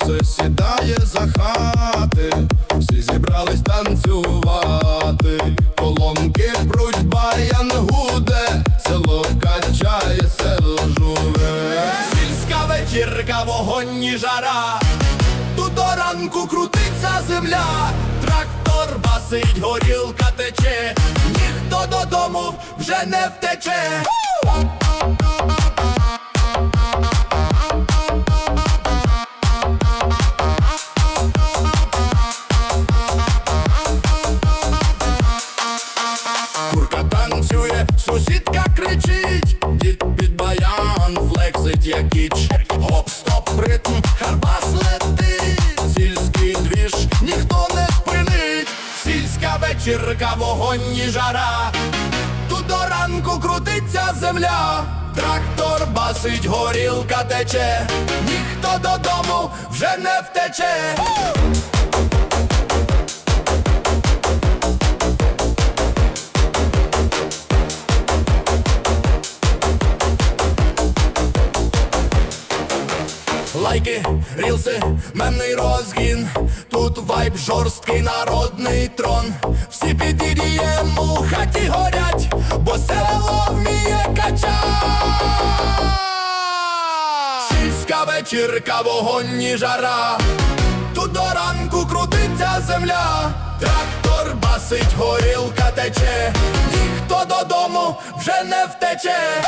Сонце сідає за хати, всі зібрались танцювати, Поломки пруть, баян гуде, село качає, село журе Сільська вечірка, вогонь і жара, тут до ранку крутиться земля, трактор басить, горілка тече, ніхто додому вже не втече. Сусідка кричить, дід під баян флексить як кіч. Гоп, стоп, ритм, харбас летить. Сільський двіж ніхто не спинить. Сільська вечірка, вогонь і жара. Тут до ранку крутиться земля. Трактор басить, горілка тече. Ніхто додому вже не втече Лайки, рілси, менний розгін, тут вайб жорсткий народний трон. Всі підідіємо, у хаті горять, бо село вміє кача. Сільська вечірка, вогонь і жара. Тут до ранку крутиться земля, трактор басить, горілка тече, ніхто додому вже не втече.